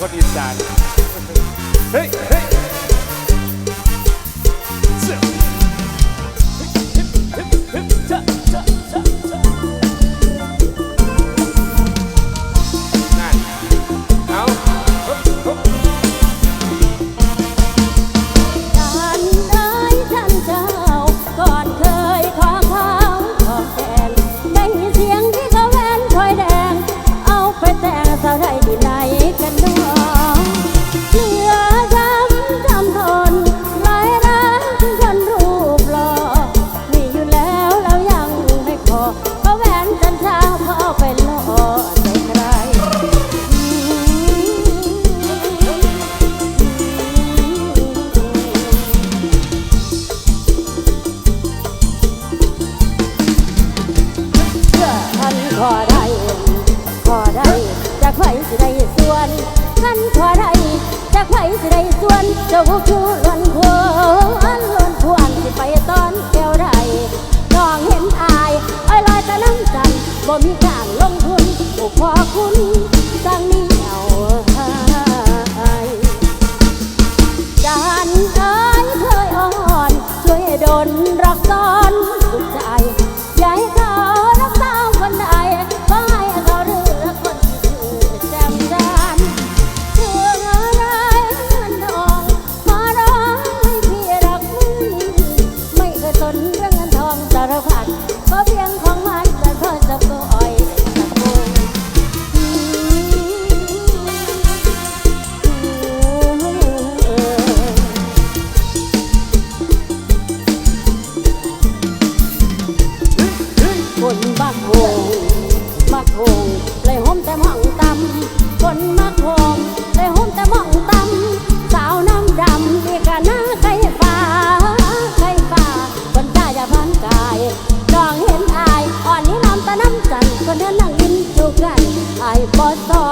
คนอีสานเฮ้ยเฮ้ ขอได้ขอได้จะกไผสิได้ส่วนกันขอได้จะกไผสิได้ส่วนเจ้าผู้คือล้วนพวนล้วนควนสิไปตอนแก้วได้น้องเห็นอายไอ้ลอยตะน้ำจันบ่มีการลงทุนบ่พอคุณสั่งนี้ารพัดเพราะเพียงของมันแต่ทอดสับก็อ่อยสับโบคนบักโงบักโงเลห้มแต่หมองตำ 什么？